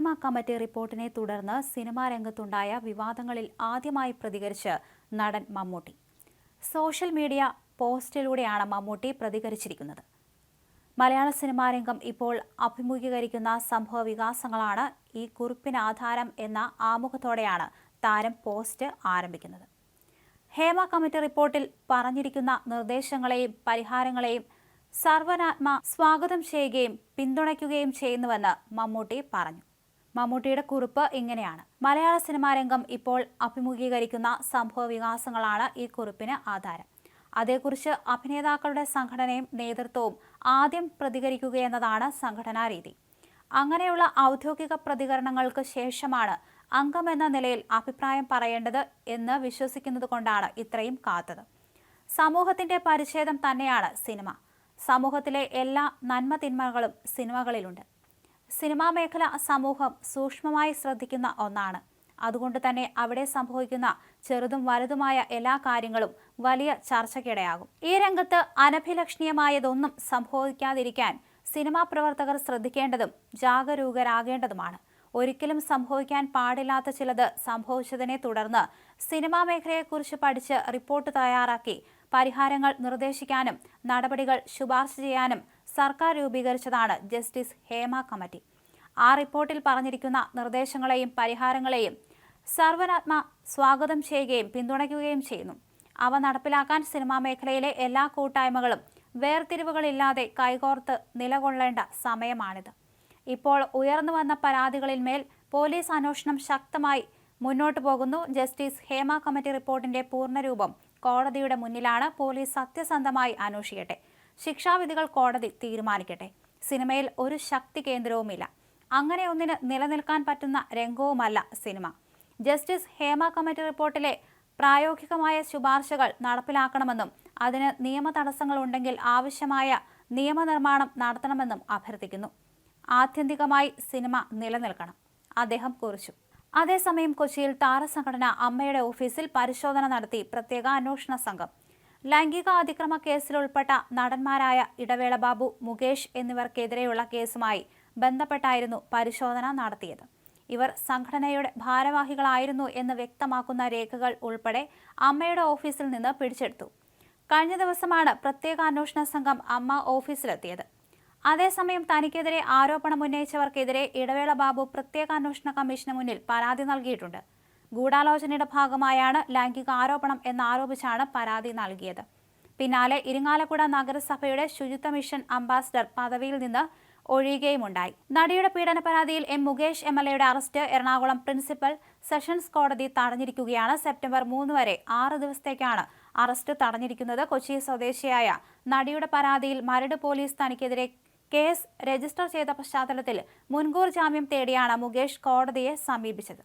Hema committee റിപ്പോർട്ടിനെ തുടർന്ന് cinema രംഗത്തുണ്ടായ വിവാദങ്ങളിൽ ആദ്യമായി പ്രതികരിച്ച് നടൻ മമ്മൂട്ടി. സോഷ്യൽ മീഡിയ പോസ്റ്റിലൂടെയാണ് മമ്മൂട്ടി പ്രതികരിച്ചിരിക്കുന്നത്. മലയാള സിനിമാ രംഗം ഇപ്പോൾ അഭിമുഖീകരിക്കുന്ന സംഭവ വികാസങ്ങളാണ് ഈ കുറിപ്പിന് ആധാരം എന്ന ആമുഖത്തോടെയാണ് താരം പോസ്റ്റ് ആരംഭിക്കുന്നത്. ഹേമ കമ്മിറ്റി റിപ്പോർട്ടിൽ പറഞ്ഞിരിക്കുന്ന നിർദ്ദേശങ്ങളെയും പരിഹാരങ്ങളെയും സർവനാത്മ സ്വാഗതം ചെയ്യുകയും പിന്തുണയ്ക്കുകയും ചെയ്യുന്നുവെന്ന് മമ്മൂട്ടി പറഞ്ഞു. മമ്മൂട്ടിയുടെ കുറിപ്പ് ഇങ്ങനെയാണ്. മലയാള സിനിമാ രംഗം ഇപ്പോൾ അഭിമുഖീകരിക്കുന്ന സംഭവ വികാസങ്ങളാണ് ഈ കുറിപ്പിന് ആധാരം. അതേക്കുറിച്ച് അഭിനേതാക്കളുടെ സംഘടനയും നേതൃത്വവും ആദ്യം പ്രതികരിക്കുകയെന്നതാണ് സംഘടനാ രീതി. അങ്ങനെയുള്ള ഔദ്യോഗിക പ്രതികരണങ്ങൾക്ക് ശേഷമാണ് അംഗമെന്ന നിലയിൽ അഭിപ്രായം പറയേണ്ടത് എന്ന് വിശ്വസിക്കുന്നത് കൊണ്ടാണ് ഇത്രയും കാത്തത്. സമൂഹത്തിന്റെ പരിച്ഛേദം തന്നെയാണ് സിനിമ. സമൂഹത്തിലെ എല്ലാ നന്മ തിന്മകളും സിനിമകളിലുണ്ട്. സിനിമാ മേഖല സമൂഹം സൂക്ഷ്മമായി ശ്രദ്ധിക്കുന്ന ഒന്നാണ്. അതുകൊണ്ട് തന്നെ അവിടെ സംഭവിക്കുന്ന ചെറുതും വലുതുമായ എല്ലാ കാര്യങ്ങളും വലിയ ചർച്ചയ്ക്കിടയാകും. ഈ രംഗത്ത് അനഭിലക്ഷണീയമായതൊന്നും സംഭവിക്കാതിരിക്കാൻ സിനിമാ പ്രവർത്തകർ ശ്രദ്ധിക്കേണ്ടതും ജാഗരൂകരാകേണ്ടതുമാണ്. ഒരിക്കലും സംഭവിക്കാൻ പാടില്ലാത്ത ചിലത് സംഭവിച്ചതിനെ തുടർന്ന് സിനിമാ മേഖലയെക്കുറിച്ച് പഠിച്ച് റിപ്പോർട്ട് തയ്യാറാക്കി പരിഹാരങ്ങൾ നിർദ്ദേശിക്കാനും നടപടികൾ ശുപാർശ ചെയ്യാനും സർക്കാർ രൂപീകരിച്ചതാണ് ജസ്റ്റിസ് ഹേമ കമ്മിറ്റി ആ റിപ്പോർട്ടിൽ പറഞ്ഞിരിക്കുന്ന നിർദ്ദേശങ്ങളെയും പരിഹാരങ്ങളെയും സർവനാത്മ സ്വാഗതം ചെയ്യുകയും പിന്തുണയ്ക്കുകയും ചെയ്യുന്നു. അവ നടപ്പിലാക്കാൻ സിനിമാ മേഖലയിലെ എല്ലാ കൂട്ടായ്മകളും വേർതിരിവുകളില്ലാതെ കൈകോർത്ത് നിലകൊള്ളേണ്ട സമയമാണിത്. ഇപ്പോൾ ഉയർന്നു വന്ന പരാതികളിന്മേൽ പോലീസ് അന്വേഷണം ശക്തമായി മുന്നോട്ടു പോകുന്നു. ജസ്റ്റിസ് ഹേമ കമ്മിറ്റി റിപ്പോർട്ടിന്റെ പൂർണരൂപം കോടതിയുടെ മുന്നിലാണ്. പോലീസ് സത്യസന്ധമായി അന്വേഷിക്കട്ടെ. ശിക്ഷാവിധികൾ കോടതി തീരുമാനിക്കട്ടെ. സിനിമയിൽ ഒരു ശക്തി കേന്ദ്രവുമില്ല. അങ്ങനെ ഒന്നിന് നിലനിൽക്കാൻ പറ്റുന്ന രംഗവുമല്ല സിനിമ. ജസ്റ്റിസ് ഹേമ കമ്മിറ്റി റിപ്പോർട്ടിലെ പ്രായോഗികമായ ശുപാർശകൾ നടപ്പിലാക്കണമെന്നും അതിന് നിയമ തടസ്സങ്ങളുണ്ടെങ്കിൽ ആവശ്യമായ നിയമനിർമ്മാണം നടത്തണമെന്നും അഭ്യർത്ഥിക്കുന്നു. ആത്യന്തികമായി സിനിമ നിലനിൽക്കണം അദ്ദേഹം കുറിച്ചു. അതേസമയം കൊച്ചിയിൽ താരസംഘടന അമ്മയുടെ ഓഫീസിൽ പരിശോധന നടത്തി പ്രത്യേക അന്വേഷണ സംഘം. ലൈംഗിക അതിക്രമ കേസിൽ ഉൾപ്പെട്ട നടന്മാരായ ഇടവേള ബാബു മുകേഷ് എന്നിവർക്കെതിരെയുള്ള കേസുമായി ബന്ധപ്പെട്ടായിരുന്നു പരിശോധന നടത്തിയത്. ഇവർ സംഘടനയുടെ ഭാരവാഹികളായിരുന്നു എന്ന് വ്യക്തമാക്കുന്ന രേഖകൾ ഉൾപ്പെടെ അമ്മയുടെ ഓഫീസിൽ നിന്ന് പിടിച്ചെടുത്തു. കഴിഞ്ഞ ദിവസമാണ് പ്രത്യേക അന്വേഷണ സംഘം അമ്മ ഓഫീസിലെത്തിയത്. അതേസമയം തനിക്കെതിരെ ആരോപണം ഉന്നയിച്ചവർക്കെതിരെ ഇടവേള ബാബു പ്രത്യേക അന്വേഷണ കമ്മീഷന് മുന്നിൽ പരാതി നൽകിയിട്ടുണ്ട്. ഗൂഢാലോചനയുടെ ഭാഗമായാണ് ലൈംഗിക ആരോപണം എന്നാരോപിച്ചാണ് പരാതി നൽകിയത്. പിന്നാലെ ഇരിങ്ങാലക്കുട നഗരസഭയുടെ ശുചിത്വ മിഷൻ അംബാസിഡർ പദവിയിൽ നിന്ന് ഒഴിയുകയുമുണ്ടായി. നടിയുടെ പീഡന പരാതിയിൽ എം മുകേഷ് എം എൽ എയുടെ അറസ്റ്റ് എറണാകുളം പ്രിൻസിപ്പൽ സെഷൻസ് കോടതി തടഞ്ഞിരിക്കുകയാണ്. സെപ്റ്റംബർ മൂന്ന് വരെ ആറ് ദിവസത്തേക്കാണ് അറസ്റ്റ് തടഞ്ഞിരിക്കുന്നത്. കൊച്ചി സ്വദേശിയായ നടിയുടെ പരാതിയിൽ മരട് പോലീസ് തനിക്കെതിരെ കേസ് രജിസ്റ്റർ ചെയ്ത പശ്ചാത്തലത്തിൽ മുൻകൂർ ജാമ്യം തേടിയാണ് മുകേഷ് കോടതിയെ സമീപിച്ചത്.